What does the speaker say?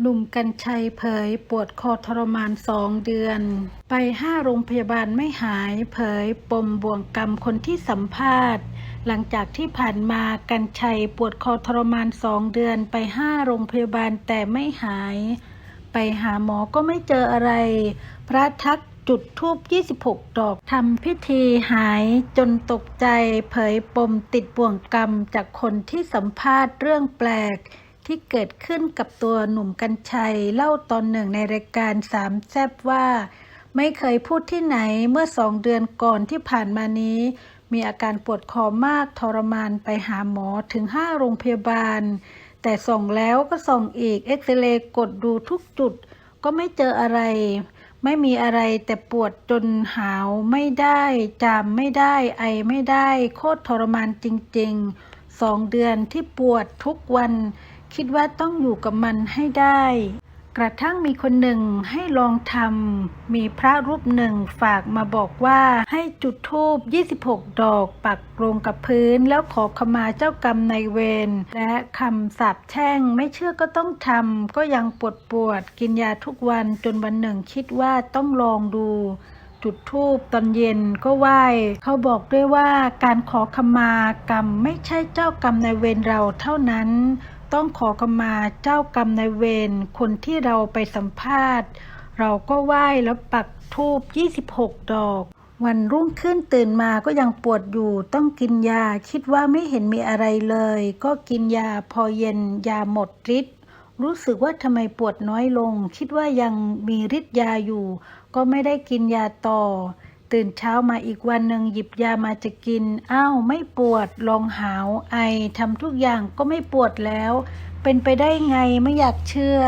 หนุ่มกัญชัยเผยปวดคอทรมานสองเดือน ไปห้าโรงพยาบาลไม่หายเผยปมบ่วงกรรมคนที่สัมภาษณ์ หลังจากที่ผ่านมากัญชัยปวดคอทรมานสองเดือน ไปห้าโรงพยาบาลแต่ไม่หาย ไปหาหมอก็ไม่เจออะไร พระทักจุดทูบ26 ดอกทำพิธีหายจนตกใจ เผยปมติดบ่วงกรรมจากคนที่สัมภาษณ์เรื่องแปลก ที่เกิดขึ้นกับตัวหนุ่มกัญชัย เล่าตอนหนึ่งในรายการสามแซบว่า ไม่เคยพูดที่ไหนเมื่อสองเดือนก่อนที่ผ่านมานี้ มีอาการปวดคอมากทรมานไปหาหมอถึงห้าโรงพยาบาล แต่ส่องแล้วก็ส่องอีกเอ็กซเรย์กดดูทุกจุด ก็ไม่เจออะไร ไม่มีอะไรแต่ปวดจนหาวไม่ได้ จามไม่ได้ ไอไม่ได้ โคตรทรมานจริง ๆสองเดือนที่ปวดทุกวัน คิดว่าต้องอยู่กับมันให้ได้ กระทั่งมีคนหนึ่งให้ลองทำมีพระรูปหนึ่งฝากมาบอกว่าให้จุดธูป 26 ดอกปักลงกับพื้น แล้วขอขมาเจ้ากรรมในายเวรและคำสาปแช่งไม่เชื่อก็ต้องทำก็ยังปวดปวดกินยาทุกวันจนวันหนึ่งคิดว่าต้องลองดูจุดธูปตอนเย็นก็ไหว้ เขาบอกด้วยว่าการขอขมากรรมไม่ใช่เจ้ากรรมในายเวรเราเท่านั้น ต้องขอขมาเจ้ากรรมนายเวรคนที่เราไปสัมภาษณ์ เราก็ไหว้แล้วปักธูป26 ดอก วันรุ่งขึ้นตื่นมาก็ยังปวดอยู่ ต้องกินยาคิดว่าไม่เห็นมีอะไรเลย ก็กินยาพอเย็นยาหมดฤทธิ์รู้สึกว่าทำไมปวดน้อยลง คิดว่ายังมีฤทธิ์ยาอยู่ ก็ไม่ได้กินยาต่อ ตื่นเช้ามาอีกวันหนึ่งหยิบยามาจะกิน อ้าว ไม่ปวด ลองหาวไอทำทุกอย่างก็ไม่ปวดแล้ว เป็นไปได้ไงไม่อยากเชื่อ